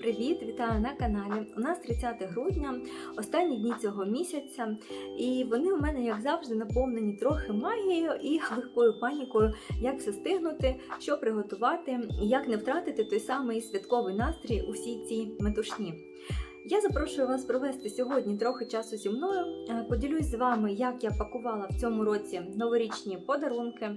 Привіт! Вітаю на каналі. У нас 30 грудня, останні дні цього місяця, і вони у мене, як завжди, наповнені трохи магією і легкою панікою, як все стигнути, що приготувати, як не втратити той самий святковий настрій у всій цій метушні. Я запрошую вас провести сьогодні трохи часу зі мною. Е, Поділюсь з вами, як я пакувала в цьому році новорічні подарунки,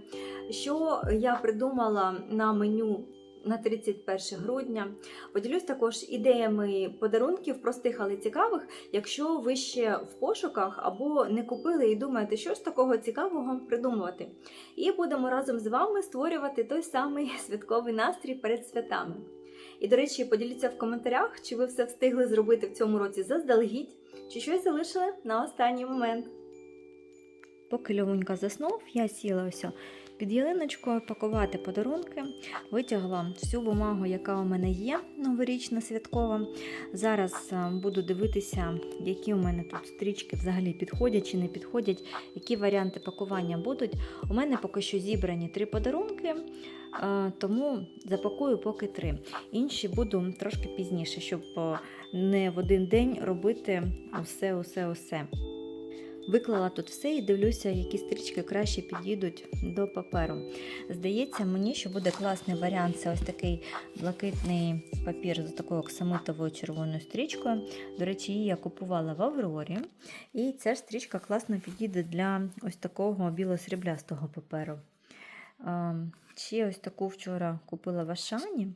що я придумала на меню на 31 грудня. Поділюсь також ідеями подарунків, простих, але цікавих, якщо ви ще в пошуках або не купили і думаєте, що ж такого цікавого придумувати. І будемо разом з вами створювати той самий святковий настрій перед святами. І, до речі, поділіться в коментарях, чи ви все встигли зробити в цьому році заздалегідь, чи щось залишили на останній момент. Поки Льовунька заснув, я сіла ось під ялиночкою пакувати подарунки. Витягла всю бумагу, яка у мене є, новорічна святкова. Зараз е, буду дивитися, які у мене тут стрічки взагалі підходять чи не підходять, які варіанти пакування будуть. У мене поки що зібрані три подарунки, тому запакую поки три. Інші буду трошки пізніше, щоб е, не в один день робити усе, усе, усе. Виклала тут все і дивлюся, які стрічки краще підійдуть до паперу. Здається, мені, що буде класний варіант це ось такий блакитний папір з такою оксамитовою червоною стрічкою. До речі, її я купувала в Аврорі. І ця ж стрічка класно підійде для ось такого біло-сріблястого паперу. Ем, Ще ось таку вчора купила в Ашані.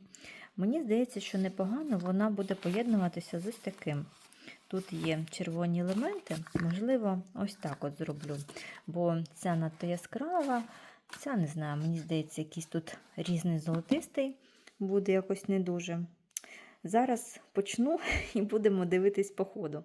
Мені здається, що непогано вона буде поєднуватися з ось таким. Тут є червоні елементи, можливо, ось так от зроблю. Бо ця надто яскрава, ця не знаю, мені здається, якийсь тут різний золотистий буде якось не дуже. Зараз почну і будемо дивитись по ходу.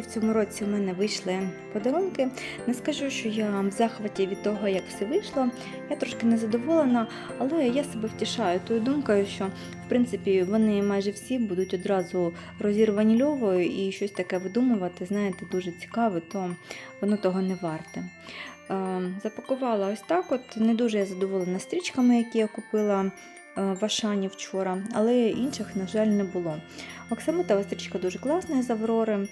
Такі в цьому році у мене вийшли подарунки. Не скажу, що я в захваті від того, як все вийшло. Я трошки незадоволена, але я себе втішаю тою думкою, що в принципі вони майже всі будуть одразу розірвані льовою і щось таке видумувати, знаєте, дуже цікаве, то воно того не варте. Е, Запакувала ось так. От не дуже я задоволена стрічками, які я купила е, в Ашані вчора, але інших, на жаль, не було. Оксамитова стрічка дуже класна з Аврори.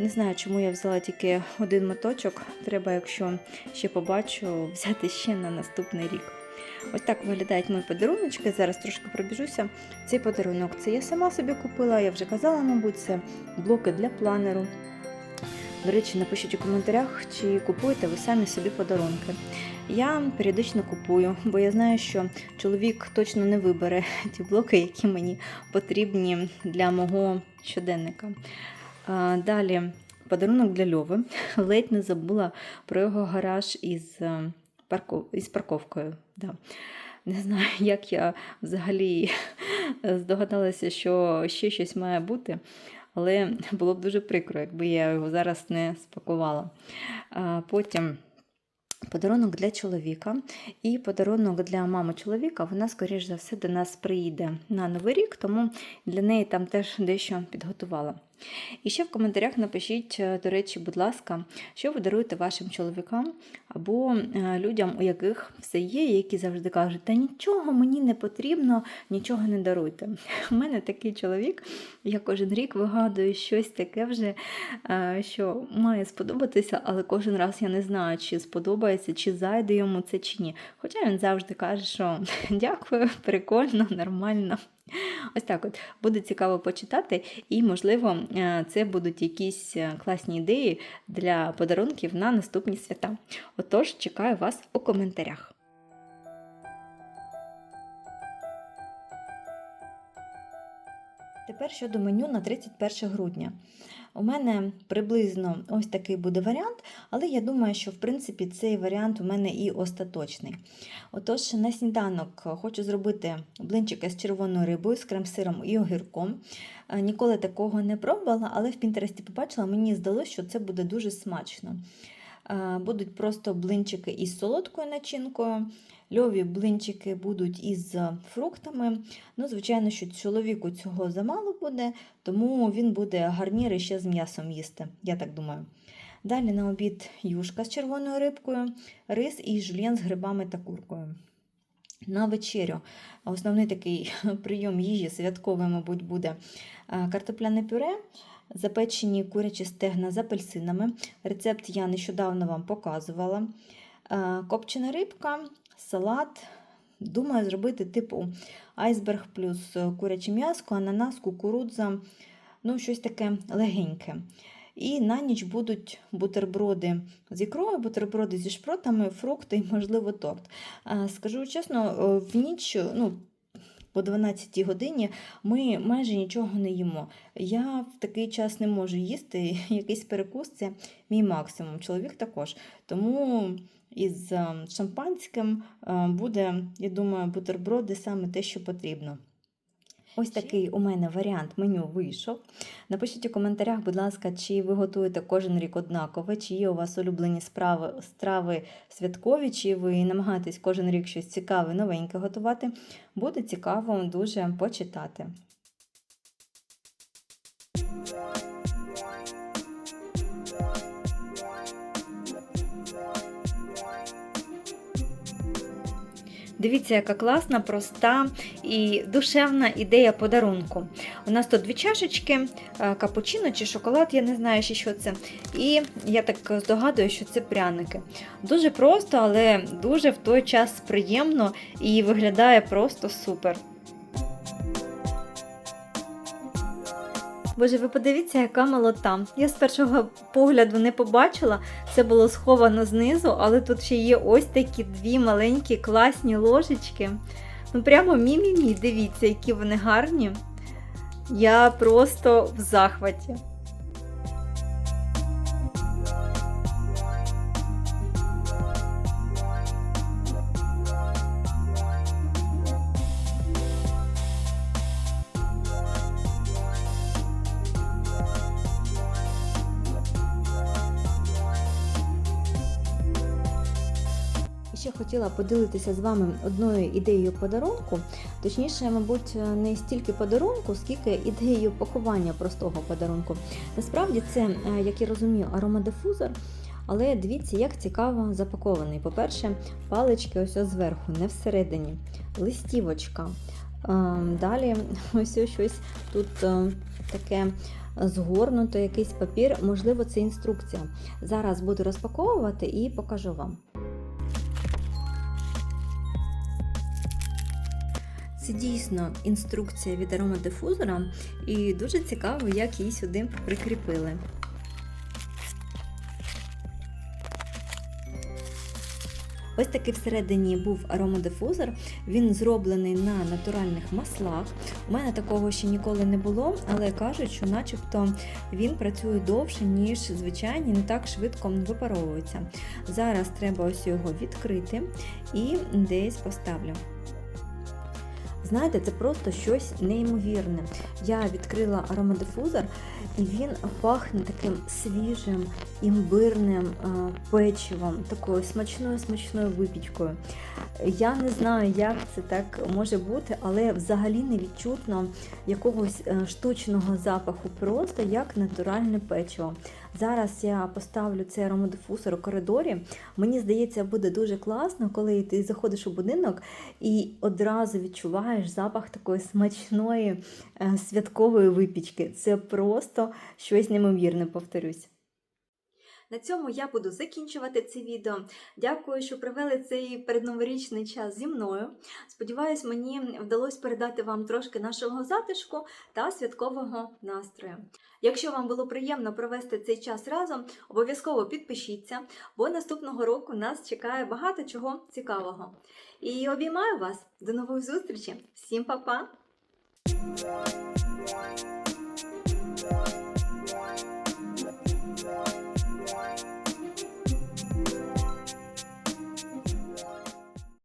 Не знаю, чому я взяла тільки один моточок. Треба, якщо ще побачу, взяти ще на наступний рік. Ось так виглядають мої подаруночки. Зараз трошки пробіжуся. Цей подарунок це я сама собі купила, я вже казала, мабуть, це блоки для планеру. До речі, напишіть у коментарях, чи купуєте ви самі собі подарунки. Я періодично купую, бо я знаю, що чоловік точно не вибере ті блоки, які мені потрібні для мого щоденника. Далі подарунок для Льови. Ледь не забула про його гараж із, е, парков... із парковкою. Да. Не знаю, як я взагалі здогадалася, що ще щось має бути, але було б дуже прикро, якби я його зараз не спакувала. Потім. Подарунок для чоловіка і подарунок для мами чоловіка. Вона, скоріш за все, до нас приїде на Новий рік, тому для неї там теж дещо підготувала. І ще в коментарях напишіть, е, до речі, будь ласка, що ви даруєте вашим чоловікам або е, людям, у яких все є, які завжди кажуть, та нічого мені не потрібно, нічого не даруйте. У мене такий чоловік, я кожен рік вигадую щось таке вже, е, що має сподобатися, але кожен раз я не знаю, чи сподобається, чи зайде йому це чи ні. Хоча він завжди каже, що дякую, прикольно, нормально. Ось так от буде цікаво почитати, і, можливо, е, це будуть якісь е, класні ідеї для подарунків на наступні свята. Отож, чекаю вас у коментарях. Тепер щодо меню на 31 грудня. У мене приблизно ось такий буде варіант, але я думаю, що в принципі цей варіант у мене і остаточний. Отож, на сніданок хочу зробити блинчики з червоною рибою, з крем-сиром і огірком. Е, Ніколи такого не пробувала, але в Пінтересті побачила, мені здалося, що це буде дуже смачно. Е, Будуть просто блинчики із солодкою начинкою. Льові блинчики будуть із фруктами. Ну, звичайно, що чоловіку цього замало буде, тому він буде гарніри ще з м'ясом їсти, я так думаю. Далі на обід юшка з червоною рибкою, рис і жульєн з грибами та куркою. На вечерю основний такий прийом їжі святковий, мабуть, буде е, картопляне пюре, запечені курячі стегна з апельсинами. Рецепт я нещодавно вам показувала. Е, Копчена рибка, салат. Думаю, зробити типу айсберг плюс куряче м'яско, ананас, кукурудза, ну, щось таке легеньке. І на ніч будуть бутерброди з ікрою, бутерброди зі шпротами, фрукти і, можливо, торт. Скажу чесно, в ніч, ну, по 12 годині ми майже нічого не їмо. Я в такий час не можу їсти. Якийсь перекус це мій максимум. Чоловік також. Тому із е, шампанським е, буде, я думаю, бутерброди саме те, що потрібно. Ось такий у мене варіант меню вийшов. Напишіть у коментарях, будь ласка, чи ви готуєте кожен рік однаково, чи є у вас улюблені справи, страви святкові, чи ви намагаєтесь кожен рік щось цікаве, новеньке готувати. Буде цікаво дуже почитати. Дивіться, яка класна, проста і душевна ідея подарунку. У нас тут дві чашечки, е, капучино чи шоколад, я не знаю, ще що це. І я так здогадую, що це пряники. Дуже просто, але дуже в той час приємно і виглядає просто супер. Боже, ви подивіться, яка молота. Я з першого погляду не побачила, це було сховано знизу, але тут ще є ось такі дві маленькі класні ложечки. Ну, прямо мі-мі-мі, дивіться, які вони гарні. Я просто в захваті. Ще хотіла поділитися з вами одною ідеєю подарунку, точніше, мабуть, не стільки подарунку, скільки ідеєю пакування простого подарунку. Насправді це, е, як я розумію, аромадифузор. Але дивіться, як цікаво запакований. По-перше, палички ось зверху, не всередині, листівочка. Е, Далі ось щось тут е, таке згорнуто, якийсь папір, можливо, це інструкція. Зараз буду розпаковувати і покажу вам. Це дійсно інструкція від аромадифузора, і дуже цікаво, як її сюди прикріпили. Ось такий всередині був аромадифузор. Він зроблений на натуральних маслах. У мене такого ще ніколи не було, але кажуть, що начебто він працює довше, ніж звичайні, не так швидко випаровується. Зараз треба ось його відкрити і десь поставлю. Знаєте, це просто щось неймовірне. Я відкрила аромадифузор, і він пахне таким свіжим імбирним е, печивом, такою смачною смачною випічкою. Я не знаю, як це так може бути, але взагалі не відчутно якогось е, штучного запаху, просто як натуральне печиво. Зараз я поставлю цей аромадифузор у коридорі. Мені здається, буде дуже класно, коли ти заходиш у будинок і одразу відчуваєш запах такої смачної е, святкової випічки. Це просто щось неймовірне, повторюсь. На цьому я буду закінчувати це відео. Дякую, що провели цей передноворічний час зі мною. Сподіваюсь, мені вдалося передати вам трошки нашого затишку та святкового настрою. Якщо вам було приємно провести цей час разом, обов'язково підпишіться, бо наступного року нас чекає багато чого цікавого. І обіймаю вас до нових зустрічей! Всім па-па!